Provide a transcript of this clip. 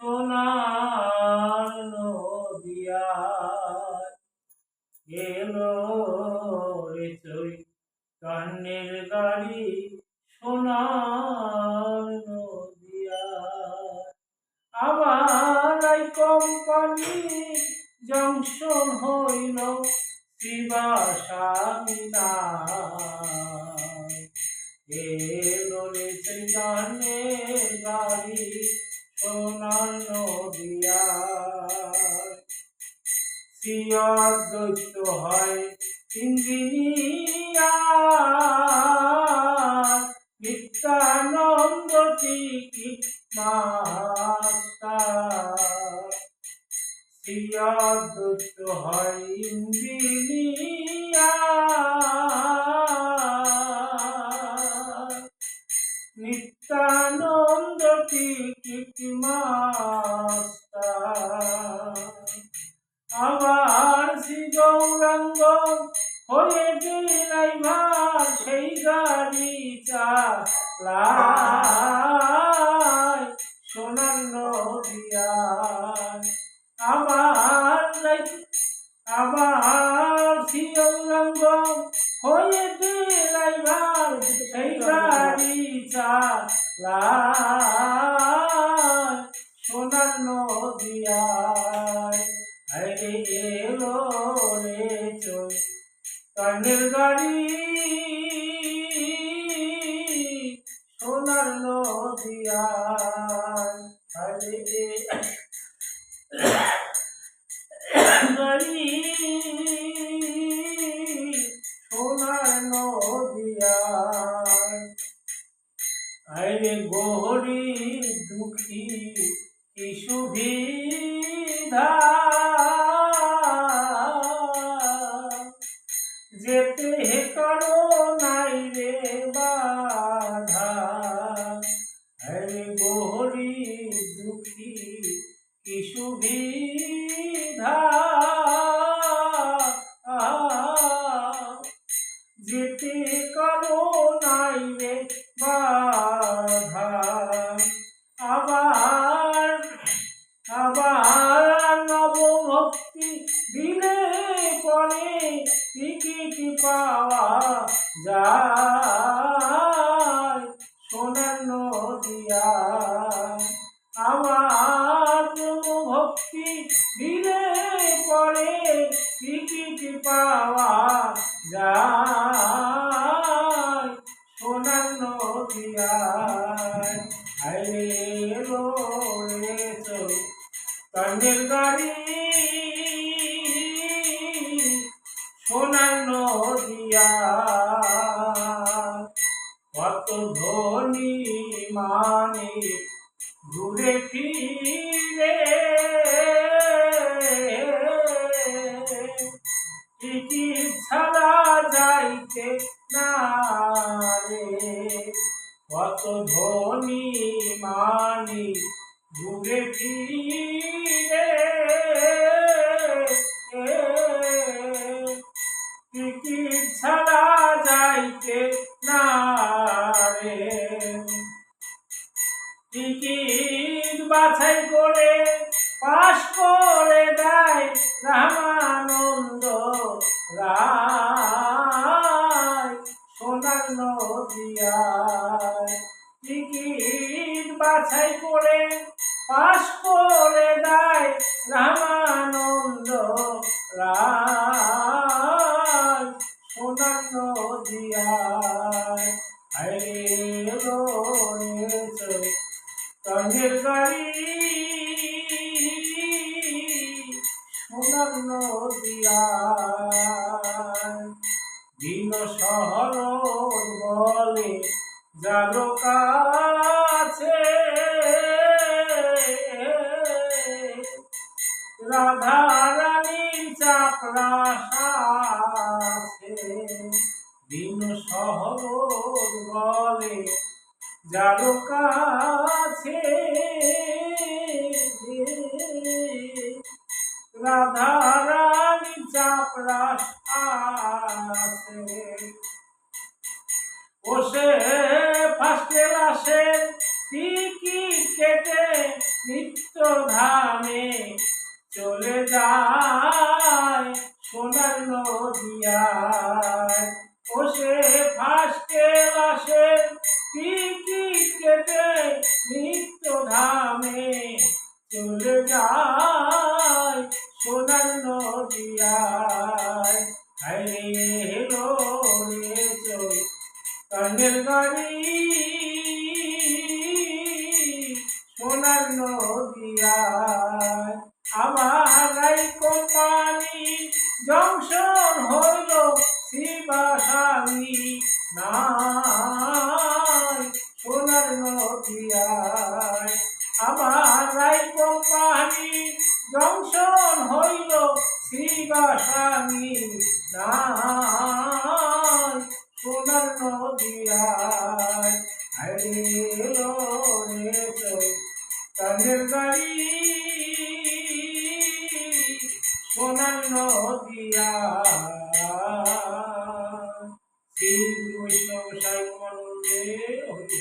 সোনার নদিয়ায় এলো রে চৈ কান্নের গাড়ি সোনার নদিয়ায় আবার এই কোম্পানি জংশন হইল শিবাসামিনায় এলো রে সেই গানের গাড়ি সোনার নদিয়ায়। শ্রীয়র দৈত্য হয় ইন্দ্রিয়া নিত্যানন্দ টিকিট মাস্টার। শ্রীয়র দৈত্য হয় ইন্দ্রিয়া টিকিট মাস্টার। আবার শ্রী গৌরাঙ্গ হয়ে ড্রাইভার সেই গাড়ি চালায় সোনার নদিয়ায়। আবার যাই- আবার শ্রী গৌরাঙ্গ হয়ে ড্রাইভার সেই গাড়ি চালায় সোনার নদিয়ায় আরে এলো রে চোর কানের গাড়ি সোনার নদিয়ায় আরে আরে গহরি দুঃখী কি সুবিধা যেতে হে নাই আবার নবভক্তি দিলে পরে টিকিট পাওয়া যায়। সোনার নদিয়া, আমার ভক্তি দিলে পরে টিকিট পাওয়া যায়। সোনার নদিয়ায় নদিয়া। কত ধনী মানে ঘুরে ফিরে। টিকিট ছাড়া যাইতে না রে। কত ধনী মানি ঘুরে ফিরে। টিকিট ছাড়া যাইতে না রে। টিকিট বাছাই করে পাশ করে দেয় রামানন্দ রায়। সোনার নদিয়ায় টিকিট বাছাই করে পাশ করে দিন শহর বলে যার কাছে রাধা রানী চাপড়া আছে দিন শহর বলে যার কাছে রাধা রানী চাপড়া আছে। বসে ফার্স্ট ক্লাসে টিকিট কেটে নিত্য ধামে চলে যায় সোনার নদিয়ায়। ও সে ফাঁসকে লাশে টিকিট কেটে নিত্য ধামে চলে যায় নাই, সোনার নদিয়ায়। আমার রাই কোম্পানি জংশন হইল শিবাসামি নাই, সোনার নদিয়ায়। আরে লো রে চল কানের গাড়ি সোনার নদিয়া শ্রী বৈষ্ণব সাই মন্দিরে হরি